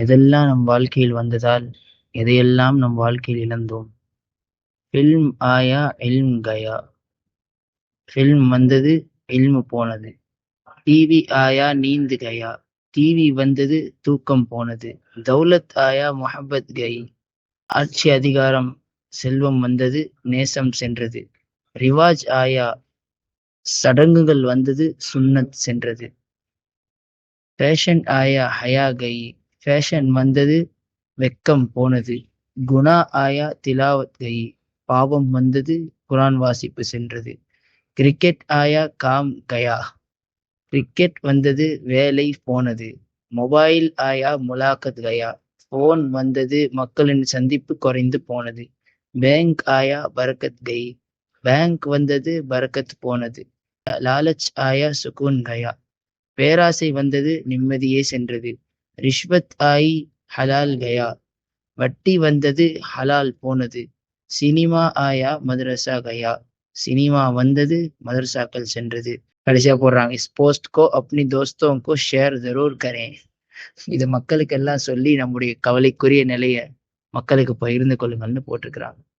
எதெல்லாம் நம் வாழ்க்கையில் வந்ததால் எதையெல்லாம் நம் வாழ்க்கையில் இழந்தோம்? ஃபில்ம் ஆயா இல்ம் கயா? ஃபில்ம் வந்தது இல்மு போனது. டிவி ஆயா நீந்து கயா? டிவி வந்தது தூக்கம் போனது. தௌலத் ஆயா முஹப்பத் கை? ஆட்சி அதிகாரம் செல்வம் வந்தது நேசம் சென்றது. ரிவாஜ் ஆயா சடங்குகள் வந்தது சுன்னத் சென்றது. ஃபேஷன் ஆயா ஹயா கை? ஃபேஷன் வந்தது வெக்கம் போனது. குணா ஆயா திலாவத் கை. பாவம் வந்தது குரான் வாசிப்பு சென்றது. கிரிக்கெட் ஆயா காம் கயா. கிரிக்கெட் வந்தது வேலை போனது. மொபைல் ஆயா முலாக்கத் கயா. போன் வந்தது மக்களின் சந்திப்பு குறைந்து போனது. பேங்க் ஆயா பரக்கத் கை. பேங்க் வந்தது பரக்கத் போனது. லாலச் ஆயா சுகூன் கயா. பேராசை வந்தது நிம்மதியே சென்றது. ரிஷ்வத் ஆயி ஹலால் கயா. வட்டி வந்தது ஹலால் போனது. சினிமா ஆயா மதரசா கயா. சினிமா வந்தது மதரசாக்கள் சென்றது. கடைசியா போடுறாங்க இஸ் போஸ்ட்கோ அப்படி தோஸ்தோங்கோ ஷேர் ஜரூர் கரேன் இது மக்களுக்கு எல்லாம் சொல்லி நம்முடைய கவலைக்குரிய நிலைய மக்களுக்கு பகிர்ந்து கொள்ளுங்கள்னு போட்டிருக்கிறாங்க.